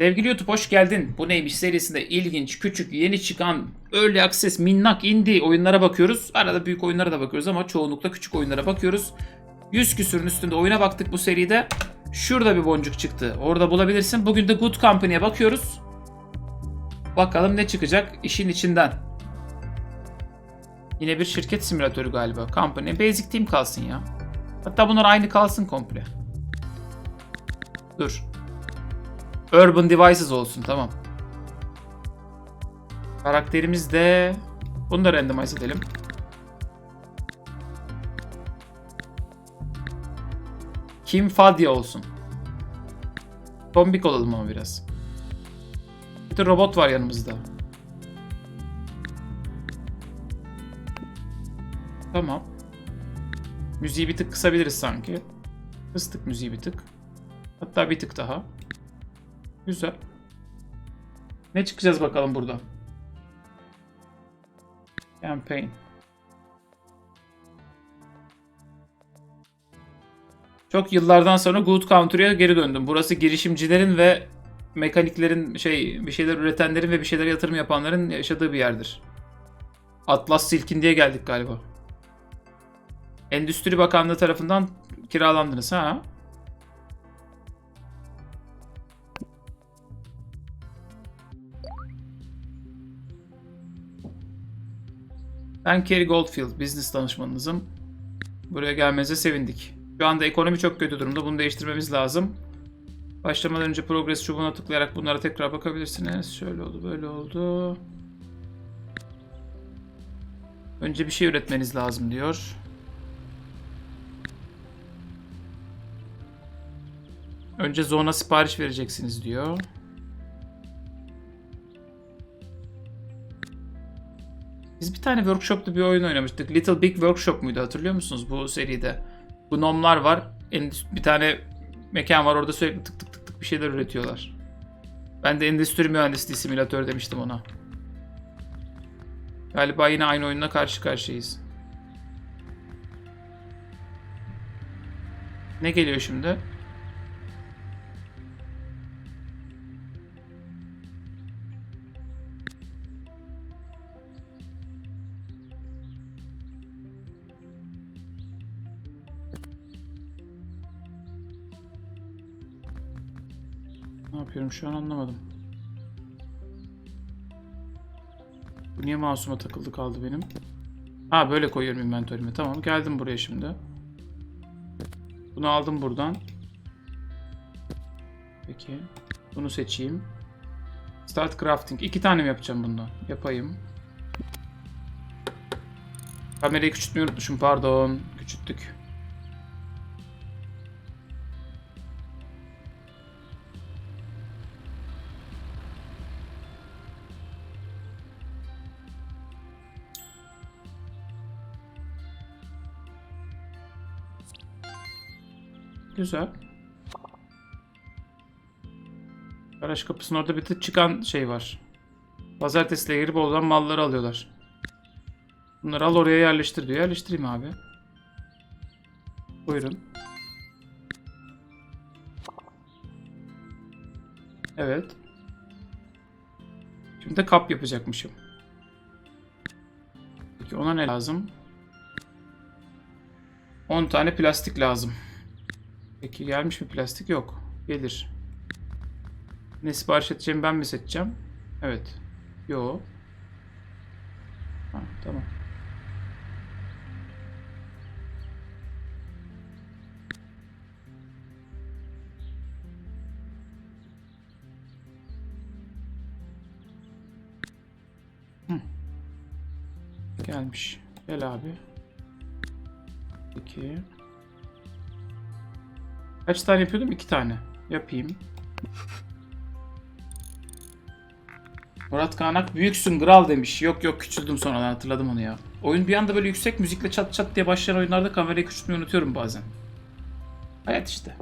Sevgili YouTube hoş geldin. Bu neymiş serisinde ilginç, küçük, yeni çıkan, early access, minnak, indie oyunlara bakıyoruz. Arada büyük oyunlara da bakıyoruz ama çoğunlukla küçük oyunlara bakıyoruz. 100 küsürün üstünde oyuna baktık bu seride. Şurada bir boncuk çıktı. Orada bulabilirsin. Bugün de Good Company'ye bakıyoruz. Bakalım ne çıkacak işin içinden. Yine bir şirket simülatörü galiba. Company. Basic Team kalsın ya. Hatta bunlar aynı kalsın komple. Dur. Urban Devices olsun tamam. Karakterimiz de bunu da randomize edelim. Kim Fadia olsun. Tombik olalım ama biraz. Bir de robot var yanımızda. Tamam. Müziği bir tık kısabiliriz sanki. Kıstık müziği bir tık. Hatta bir tık daha. Güzel. Ne çıkacağız bakalım burada? Campaign. Çok yıllardan sonra Good Country'e geri döndüm. Burası girişimcilerin ve mekaniklerin şey bir şeyler üretenlerin ve bir şeyler yatırım yapanların yaşadığı bir yerdir. Atlas Silkin diye geldik galiba. Endüstri Bakanlığı tarafından kiralandınız ha? Ben Kerry Goldfield, business danışmanınızım. Buraya gelmenize sevindik. Şu anda ekonomi çok kötü durumda. Bunu değiştirmemiz lazım. Başlamadan önce progress çubuğuna tıklayarak bunlara tekrar bakabilirsiniz. Şöyle oldu, böyle oldu. Önce bir şey üretmeniz lazım diyor. Önce zona sipariş vereceksiniz diyor. Biz bir tane workshop'ta bir oyun oynamıştık. Little Big Workshop muydu hatırlıyor musunuz bu seride? Gnomlar var. Bir tane mekan var orada sürekli tık tık tık tık bir şeyler üretiyorlar. Ben de endüstri mühendisliği simülatör demiştim ona. Galiba yine aynı oyunla karşı karşıyayız. Ne geliyor şimdi? Yapıyorum şu an anlamadım. Bu niye mouse'uma takıldı kaldı benim? Ha böyle koyuyorum inventörüme. Tamam geldim buraya şimdi. Bunu aldım buradan. Peki. Bunu seçeyim. Start crafting. İki tane mi yapacağım bundan? Yapayım. Kamerayı küçültmeyi unutmuşum pardon. Küçülttük. Güzel. Garaj kapısının orada bir tık çıkan şey var. Pazartesiyle girip oradan malları alıyorlar. Bunları al oraya yerleştir diyor. Yerleştireyim abi. Buyurun. Evet. Şimdi de kap yapacakmışım. Peki ona ne lazım? 10 tane plastik lazım. Peki gelmiş mi plastik? Yok. Gelir. Ne sipariş edeceğimi ben mi seçeceğim? Evet. Yo. Ha, tamam. Hı. Gelmiş. Gel abi. Peki. Kaç tane yapıyordum? İki tane. Yapayım. Murat Kanak büyüksün Gral demiş. Yok yok küçüldüm sonradan hatırladım onu ya. Oyun bir anda böyle yüksek müzikle çat çat diye başlayan oyunlarda kamerayı küçültmeyi unutuyorum bazen. Hayat işte.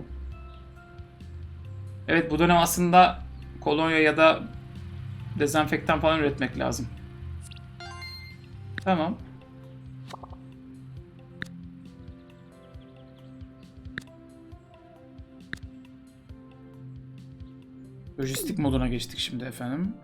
Evet bu dönem aslında kolonya ya da dezenfektan falan üretmek lazım. Tamam. Lojistik moduna geçtik şimdi efendim.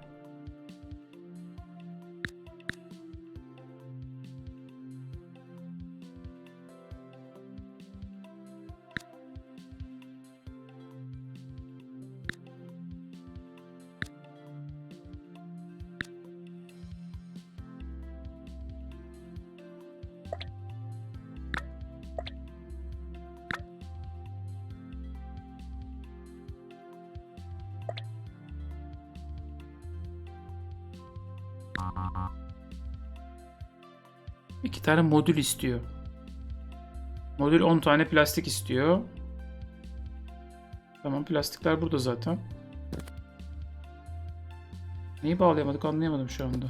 İki tane modül istiyor. Modül 10 tane plastik istiyor. Tamam plastikler burada zaten. Neyi bağlayamadık anlayamadım şu anda.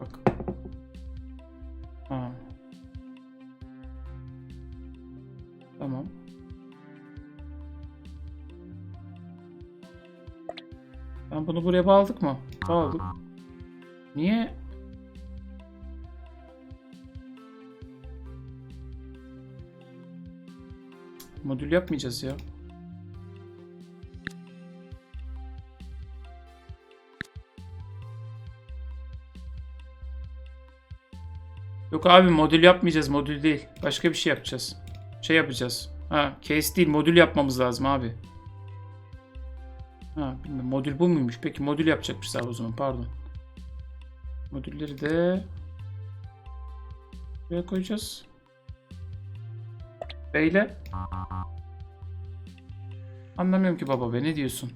Bak. Ha. Tamam. Ben bunu buraya bağladık mı? Bağladık. Niye? Modül yapmayacağız ya. Yok abi modül yapmayacağız. Modül değil. Başka bir şey yapacağız. Şey yapacağız. Ha case değil. Modül yapmamız lazım abi. Ha bilmiyorum. Modül bu muymuş? Peki modül yapacakmış abi o zaman. Pardon. Modülleri de buraya koyacağız. Beyle. Anlamıyorum ki baba be ne diyorsun?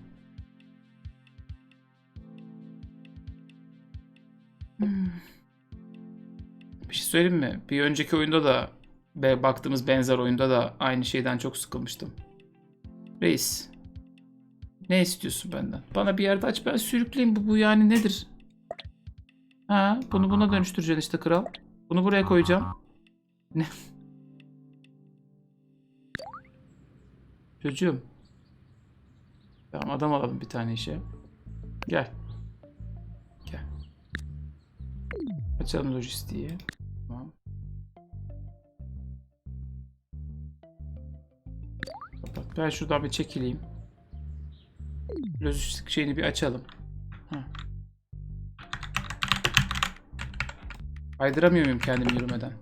Hmm. Bir şey söyleyeyim mi? Bir önceki oyunda da be, baktığımız benzer oyunda da aynı şeyden çok sıkılmıştım. Reis. Ne istiyorsun benden? Bana bir yerde aç ben sürükleyeyim bu, bu yani nedir? Ha, bunu buna dönüştüreceksin işte kral. Bunu buraya koyacağım. Ne? Çocuğum. Tamam adam alalım bir tane işe. Gel. Gel. Açalım lojistiği. Tamam. Kapat. Ben şuradan bir çekileyim. Lojistik şeyini bir açalım. Heh. Kaydıramıyor muyum kendim yürümeden?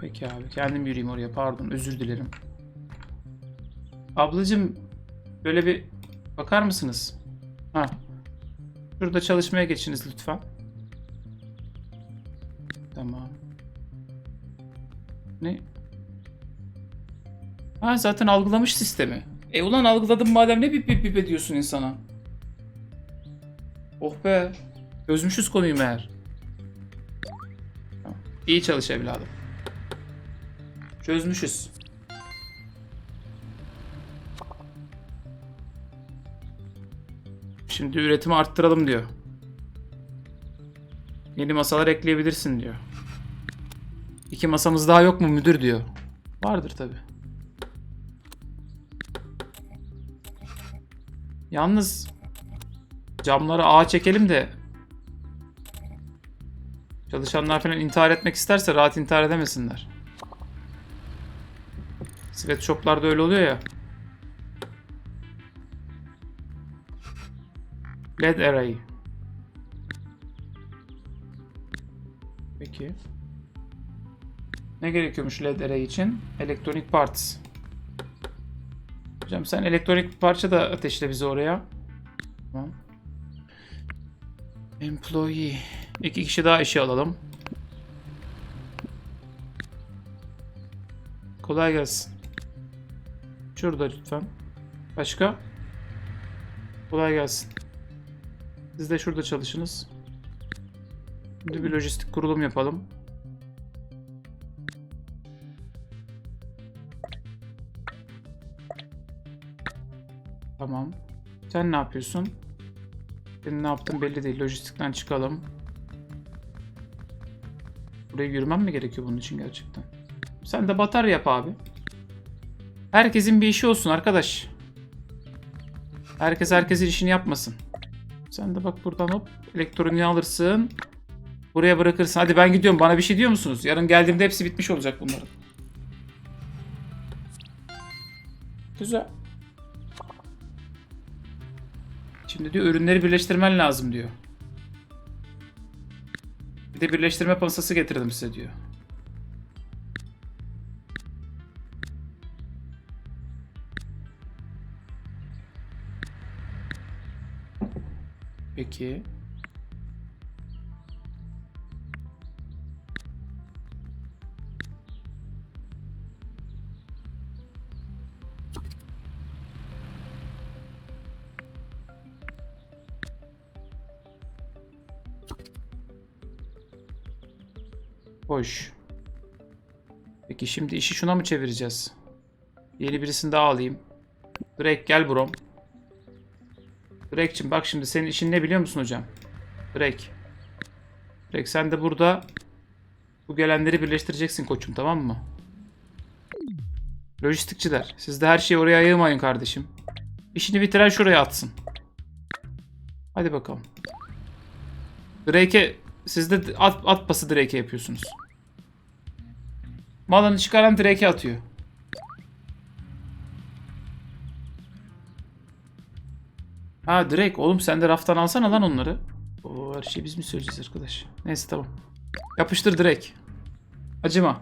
Peki abi kendim yürüyeyim oraya pardon özür dilerim. Ablacım böyle bir bakar mısınız? Ha. Şurada çalışmaya geçiniz lütfen. Tamam. Ne? Ha zaten algılamış sistemi. E ulan algıladım madem ne bip bip bip ediyorsun insana? Oh be. Çözmüşüz konuyu meğer. İyi çalış evladım. Çözmüşüz. Şimdi üretimi arttıralım diyor. Yeni masalar ekleyebilirsin diyor. İki masamız daha yok mu müdür diyor. Vardır tabi. Yalnız camları ağa çekelim de çalışanlar falan intihar etmek isterse rahat intihar edemesinler. Sweatshop'larda öyle oluyor ya. LED array. Peki. Ne gerekiyormuş LED array için? Electronic parts. Hocam sen elektronik parça da ateşle bizi oraya. Tamam. Employee. İki kişi daha işe alalım. Kolay gelsin. Şurada lütfen. Başka? Kolay gelsin. Siz de şurada çalışınız. Şimdi bir lojistik kurulum yapalım. Tamam. Sen ne yapıyorsun? Senin ne yaptığın belli değil. Lojistikten çıkalım. Buraya yürümem mi gerekiyor bunun için gerçekten? Sen de batarya yap abi. Herkesin bir işi olsun arkadaş. Herkes herkesin işini yapmasın. Sen de bak buradan hop elektroniği alırsın. Buraya bırakırsın. Hadi ben gidiyorum. Bana bir şey diyor musunuz? Yarın geldiğimde hepsi bitmiş olacak bunların. Güzel. Şimdi diyor ürünleri birleştirmen lazım diyor. Bir de birleştirme pasası getirdim size diyor. Peki. Hoş. Peki şimdi işi şuna mı çevireceğiz? Yeni birisini daha alayım. Drake gel brom. Drake'cim bak şimdi senin işin ne biliyor musun hocam? Drake. Drake sen de burada bu gelenleri birleştireceksin koçum tamam mı? Lojistikçiler. Siz de her şeyi oraya yığmayın kardeşim. İşini bitiren şuraya atsın. Hadi bakalım. Drake'e siz de at, at pası Drake'e yapıyorsunuz. Malını çıkaran Drake'e atıyor. Ha Drake oğlum sen de raftan alsana lan onları. Oo her şeyi biz mi söyleyeceğiz arkadaş? Neyse tamam. Yapıştır Drake. Acıma.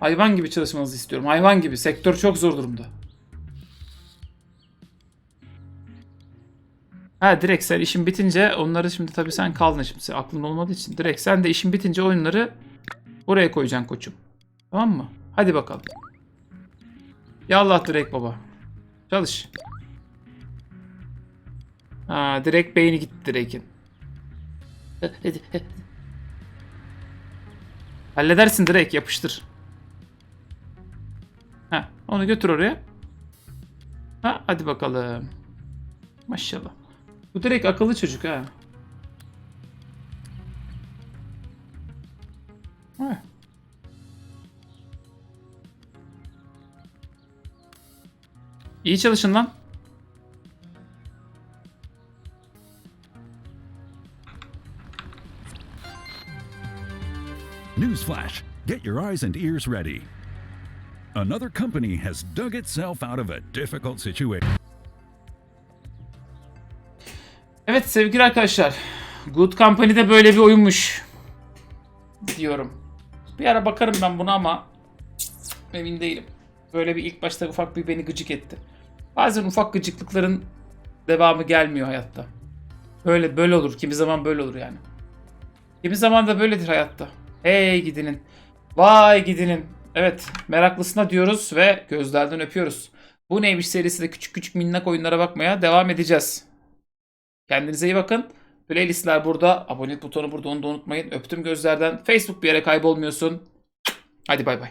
Hayvan gibi çalışmanızı istiyorum. Hayvan gibi. Sektör çok zor durumda. Ha direkt sen işin bitince onları şimdi tabii sen kaldın şimdi sen aklın olmadığı için. Direkt sen de işin bitince oyunları buraya koyacaksın koçum. Tamam mı? Hadi bakalım. Yallah direkt baba. Çalış. Ha direkt beyni gitti direkin. Halledersin direkt yapıştır. Ha onu götür oraya. Ha hadi bakalım. Maşallah. Bu direkt akıllı çocuk ha. Ha. İyi çalışın lan. Newsflash get your eyes and ears ready. Another company has dug itself out of a difficult situation. Evet sevgili arkadaşlar. Good Company'de böyle bir oyunmuş. Diyorum. Bir ara bakarım ben buna ama emin değilim. Böyle bir ilk başta ufak bir beni gıcık etti. Bazen ufak gıcıklıkların devamı gelmiyor hayatta. Böyle böyle olur. Kimi zaman böyle olur yani. Kimi zaman da böyledir hayatta. Hey gidinin. Vay gidinin. Evet meraklısına diyoruz ve gözlerden öpüyoruz. Bu neymiş serisi de küçük küçük minnak oyunlara bakmaya devam edeceğiz. Kendinize iyi bakın. Playlistler burada. Abone butonu burada onu da unutmayın. Öptüm gözlerden. Facebook bir yere kaybolmuyorsun. Hadi bay bay.